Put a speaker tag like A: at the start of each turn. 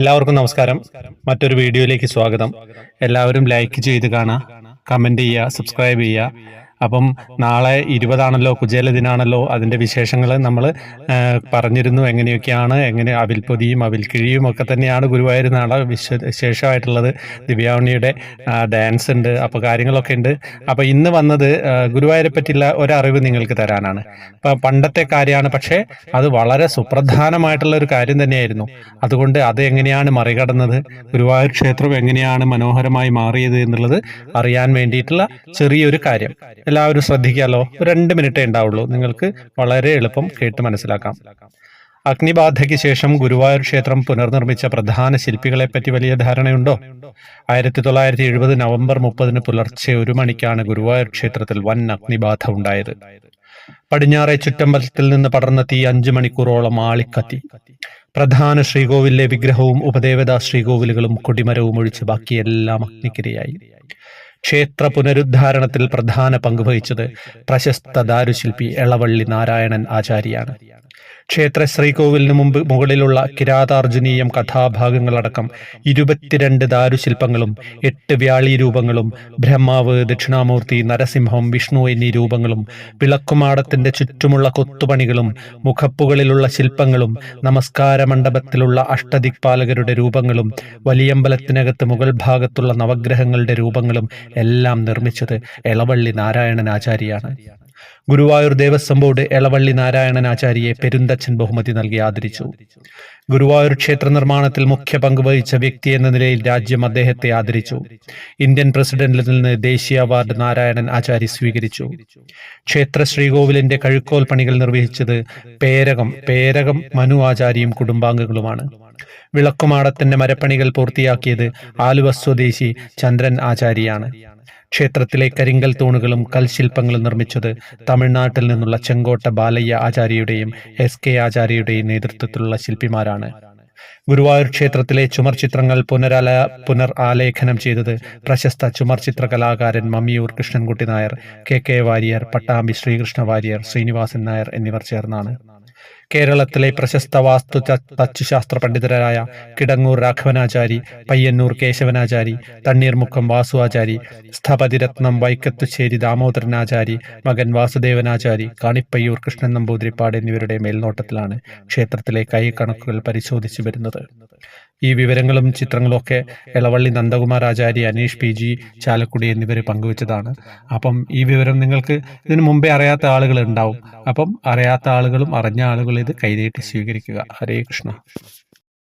A: എല്ലാവർക്കും നമസ്കാരം. മറ്റൊരു വീഡിയോയിലേക്ക് സ്വാഗതം. എല്ലാവരും ലൈക്ക് ചെയ്ത് കാണാം കമന്റ് ചെയ്യുക സബ്സ്ക്രൈബ് ചെയ്യുക. അപ്പം നാളെ ഇരുപതാണല്ലോ കുചേല ദിനാണല്ലോ അതിന്റെ വിശേഷങ്ങൾ നമ്മൾ പറഞ്ഞിരുന്നു. എങ്ങനെയൊക്കെയാണ് എങ്ങനെ അവിൽപ്പൊതിയും അവിൽക്കിഴിയും ഒക്കെ തന്നെയാണ് ഗുരുവായൂർ നാളെ വിശ വിശേഷമായിട്ടുള്ളത്. ദിവ്യാവണിയുടെ ഡാൻസ് ഉണ്ട് അപ്പോൾ കാര്യങ്ങളൊക്കെ ഉണ്ട്. അപ്പോൾ ഇന്ന് വന്നത് ഗുരുവായൂരെ പറ്റിയുള്ള ഒരറിവ് നിങ്ങൾക്ക് തരാനാണ്. ഇപ്പം പണ്ടത്തെ കാര്യമാണ് പക്ഷേ അത് വളരെ സുപ്രധാനമായിട്ടുള്ള ഒരു കാര്യം തന്നെയായിരുന്നു. അതുകൊണ്ട് അത് എങ്ങനെയാണ് മറികടന്നത് ഗുരുവായൂർ ക്ഷേത്രം എങ്ങനെയാണ് മനോഹരമായി മാറിയത് എന്നുള്ളത് അറിയാൻ വേണ്ടിയിട്ടുള്ള ചെറിയൊരു കാര്യം. എല്ലാവരും ശ്രദ്ധിക്കാമല്ലോ രണ്ട് മിനിറ്റേ ഉണ്ടാവുള്ളൂ. നിങ്ങൾക്ക് വളരെ എളുപ്പം കേട്ട് മനസ്സിലാക്കാം. അഗ്നിബാധയ്ക്ക് ശേഷം ഗുരുവായൂർ ക്ഷേത്രം പുനർനിർമ്മിച്ച പ്രധാന ശില്പികളെ പറ്റി വലിയ ധാരണയുണ്ടോ? ആയിരത്തി തൊള്ളായിരത്തി എഴുപത് നവംബർ മുപ്പതിന് പുലർച്ചെ ഒരു മണിക്കാണ് ഗുരുവായൂർ ക്ഷേത്രത്തിൽ വൻ അഗ്നിബാധ ഉണ്ടായത്. പടിഞ്ഞാറെ ചുറ്റമ്പലത്തിൽ നിന്ന് പടർന്ന തീ അഞ്ചു മണിക്കൂറോളം ആളിക്കത്തി. പ്രധാന ശ്രീകോവിലെ വിഗ്രഹവും ഉപദേവതാ ശ്രീകോവിലുകളും കൊടിമരവും ഒഴിച്ച് ബാക്കിയെല്ലാം അഗ്നിക്കിരയായി. ക്ഷേത്ര പുനരുദ്ധാരണത്തിൽ പ്രധാന പങ്കുവഹിച്ചത് പ്രശസ്ത ദാരുശില്പി എളവള്ളി നാരായണൻ ആചാര്യാണ് ക്ഷേത്ര ശ്രീകോവിലിന് മുമ്പ് മുകളിലുള്ള കിരാതാർജുനീയം കഥാഭാഗങ്ങളടക്കം ഇരുപത്തിരണ്ട് ദാരുശില്പങ്ങളും എട്ട് വ്യാളി രൂപങ്ങളും ബ്രഹ്മാവ് ദക്ഷിണാമൂർത്തി നരസിംഹം വിഷ്ണു എന്നീ രൂപങ്ങളും വിളക്കുമാടത്തിന്റെ ചുറ്റുമുള്ള കൊത്തുപണികളും മുഖപ്പുകളിലുള്ള ശില്പങ്ങളും നമസ്കാര മണ്ഡപത്തിലുള്ള അഷ്ടദിക്പാലകരുടെ രൂപങ്ങളും വലിയമ്പലത്തിനകത്ത് മുകൾ ഭാഗത്തുള്ള നവഗ്രഹങ്ങളുടെ രൂപങ്ങളും എല്ലാം നിർമ്മിച്ചത് എളവള്ളി നാരായണൻ ആചാര്യാണ് ഗുരുവായൂർ ദേവസ്വം ബോർഡ് എളവള്ളി നാരായണൻ ആചാര്യയെ പെരുന്തച്ഛൻ ബഹുമതി നൽകി ആദരിച്ചു. ഗുരുവായൂർ ക്ഷേത്ര നിർമ്മാണത്തിൽ മുഖ്യ പങ്ക് വഹിച്ച വ്യക്തി എന്ന നിലയിൽ രാജ്യം അദ്ദേഹത്തെ ആദരിച്ചു. ഇന്ത്യൻ പ്രസിഡന്റിൽ നിന്ന് ദേശീയ അവാർഡ് നാരായണൻ ആചാര്യ സ്വീകരിച്ചു. ക്ഷേത്ര ശ്രീകോവിലിന്റെ കഴുക്കോൽ പണികൾ നിർവഹിച്ചത് പേരകം പേരകം മനു ആചാര്യയും കുടുംബാംഗങ്ങളുമാണ്. വിളക്കുമാടത്തിന്റെ മരപ്പണികൾ പൂർത്തിയാക്കിയത് ആലുവ സ്വദേശി ചന്ദ്രൻ ആചാരിയാണ് ക്ഷേത്രത്തിലെ കരിങ്കൽ തൂണുകളും കൽശില്പങ്ങളും നിർമ്മിച്ചത് തമിഴ്നാട്ടിൽ നിന്നുള്ള ചെങ്കോട്ട ബാലയ്യ ആചാര്യയുടെയും എസ് കെ ആചാര്യയുടെയും നേതൃത്വത്തിലുള്ള ശില്പിമാരാണ്. ഗുരുവായൂർ ക്ഷേത്രത്തിലെ ചുമർ ചിത്രങ്ങൾ പുനരാല പുനർ ആലേഖനം ചെയ്തത് പ്രശസ്ത ചുമർ ചിത്ര കലാകാരൻ മമ്മിയൂർ കൃഷ്ണൻകുട്ടി നായർ കെ കെ വാര്യർ പട്ടാമ്പി ശ്രീകൃഷ്ണ വാര്യർ ശ്രീനിവാസൻ നായർ എന്നിവർ ചേർന്നാണ്. കേരളത്തിലെ പ്രശസ്ത വാസ്തു തച്ചുശാസ്ത്ര പണ്ഡിതരായ കിടങ്ങൂർ രാഘവനാചാരി പയ്യന്നൂർ കേശവനാചാരി തണ്ണീർമുക്കം വാസുവാചാരി സ്ഥപതിരത്നം വൈക്കത്തുശ്ശേരി ദാമോദരനാചാരി മകൻ വാസുദേവനാചാരി കാണിപ്പയ്യൂർ കൃഷ്ണൻ നമ്പൂതിരിപ്പാട് എന്നിവരുടെ മേൽനോട്ടത്തിലാണ് ക്ഷേത്രത്തിലെ കൈ കണക്കുകൾ പരിശോധിച്ചു വരുന്നത്. ഈ വിവരങ്ങളും ചിത്രങ്ങളും ഒക്കെ ഇളവള്ളി നന്ദകുമാർ ആചാര്യ അനീഷ് പി ജി ചാലക്കുടി എന്നിവർ പങ്കുവച്ചതാണ്. അപ്പം ഈ വിവരം നിങ്ങൾക്ക് ഇതിനു മുമ്പേ അറിയാത്ത ആളുകൾ ഉണ്ടാവും. അപ്പം അറിയാത്ത ആളുകളും അറിഞ്ഞ ആളുകളും ഇത് കൈനീട്ടി സ്വീകരിക്കുക. ഹരേ കൃഷ്ണ.